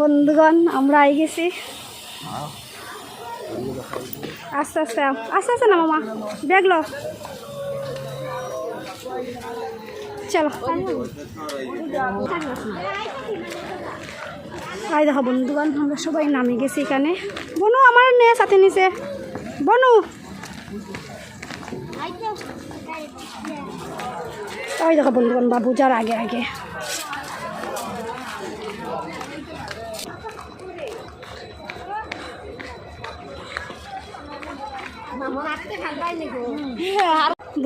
বন্ধুগণ, আমরা আই গেছি। আস্তে আস্তে আস্তে আস্তে না মামা, ব্যাগ লো। চলো। আই দেখো বন্ধুগণ, আমরা সবাই নামে গেছি এখানে। বনু আমার নে সাথে নিছে। বনু। ওই দেখো বন্ধুগণ, বাবু যার আগে আগে।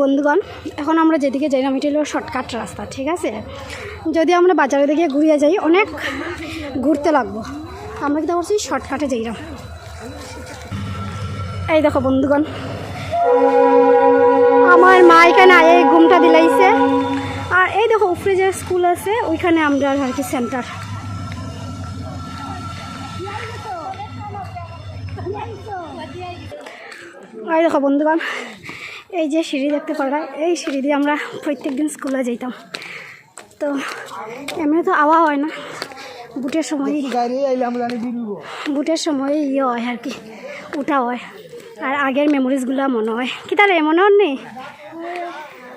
বন্ধুগণ, এখন আমরা যেদিকে যাই এটা হলো শর্টকাট রাস্তা, ঠিক আছে? যদি আমরা বাজারের দিকে ঘুরিয়ে যাই, অনেক ঘুরতে লাগবো। আমরা কিন্তু করছি শর্টকাটে যাইলাম এই দেখো বন্ধুগণ, আমার মা এখানে আয়ে ঘুমটা দিলাইছে। আর এই দেখো উপরে যে স্কুল আছে, ওইখানে আমরা আর কি সেন্টার এই দেখো বন্ধুগণ এই যে সিঁড়ি দেখতে পারা এই সিঁড়ি দিয়ে আমরা প্রত্যেক দিন স্কুলে যেতাম তো এমনি তো আওয়া হয় না বুটের সময় বুটের সময় ইয়ে হয় আর কি উঠা হয়। আর আগের মেমোরিজগুলো মনে হয়। কি তাহলে মনে হয় নেই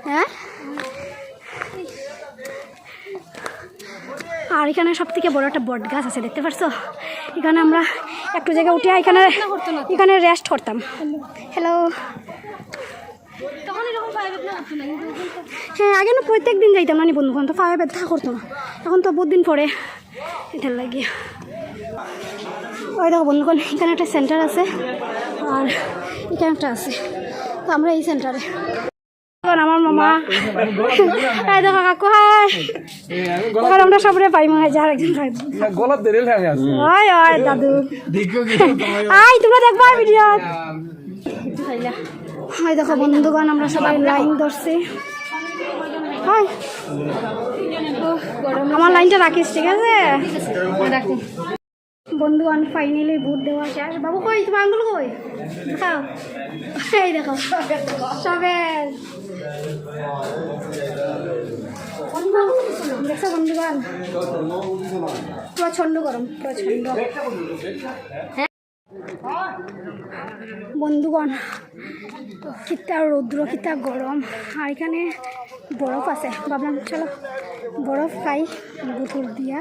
হ্যাঁ? আর এখানে সব থেকে বড় একটা বট গাছ আছে দেখতে পারছ? এখানে আমরা একটু জায়গায় উঠে এখানে এখানে রেস্ট করতাম। হ্যালো হ্যাঁ আগে না প্রত্যেক দিন যাইতাম না বন্ধু তো পায়ে ব্যথা করতো না। এখন তো বহুত দিন পরে এটার লাগিয়ে ওই দেখো বন্ধুগণ এখানে একটা সেন্টার আছে আর এখানে একটা আছে। তো আমরা এই সেন্টারে আমার মামা। এই দেখো কাকু হাই। ওখানে আমরা সবরে পাই হয় যার একজন গলার দেরি লাগে আছে। ওই ওই দাদু। দেখো আই তোমরা দেখবা ভিডিও হাই দেখো বন্ধুগণ আমরা সবাই লাইন ধরছি। হাই আমার লাইনটা রাখিস ঠিক আছে? বন্ধুগণ ফাইনালি ভোট দেওয়া শেষ। বাবু কই তোমার আঙ্গুল কই? দেখাও এই দেখো। সবের। প্রচণ্ড গরম প্রচণ্ড বন্ধুগণ কিতা রৌদ্র, কিতা গরম, আর এখানে বরফ আছে। ভাবলাম, চলো, বরফ খাই বুটুর দিয়া।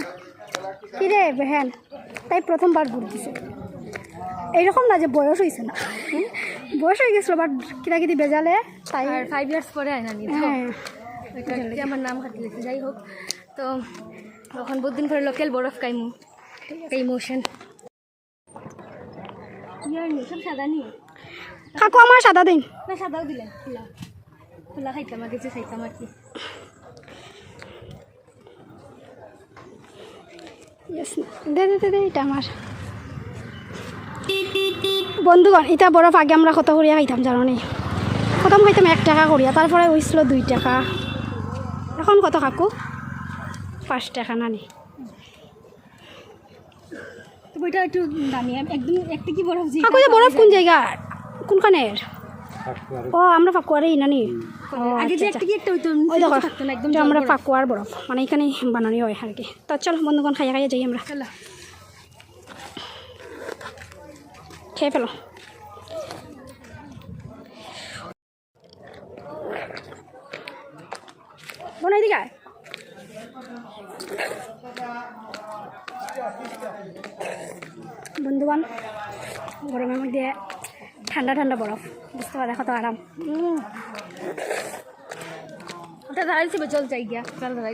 কিরে বেহেন তাই প্রথমবার বুট দিছে। এইরকম না যে বয়স হয়েছে না। বয়স হয়ে গেছিল বাট কিতা কিতি বেজালে তাই আর ফাইভ ইয়ার্স পরে আয়না নি হ্যাঁ। আমার নাম খাটি লেগেছে যাই হোক। তো তখন বহুত দিন পরে লোকাল বরফ কাইমু এই মোশন ইয়ার মোশন সাদা নি কাকু আমার সাদা দিন। না সাদাও দিলেন খোলা। খোলা খাইতাম আগে যে খাইতাম আর কি। দে দে দে এটা আমার। বন্ধুগণ এটা বরফ আগে আমরা কত করিয়া খাইতাম জানো নি? প্রথম খাইতাম এক টাকা করিয়া তারপরে হয়েছিল দুই টাকা। এখন কত কাকু? পাঁচ টাকা নানি। বইটা একটু দামি একদম একটা কি বরফ কাকু যে বরফ কোন জায়গার কোনখানের? ও আমরা নানি। আগে আচ্ছা, যে আচ্ছা। একটা কি একটা হইতো ওই দেখো একদম আমরা জল বরফ। মানে এখানে বানানি হয় আর কি। তো চল বন্ধুগণ খাইয়া খাইয়া যাই আমরা। চলো খেয়ে ফেলো। বন্ধুগণ গরমের মধ্যে ঠান্ডা ঠান্ডা বরফ বুঝতে পারে কত আরাম ওটা দাঁড়াইছে জল যাই গিয়া। দাঁড়াই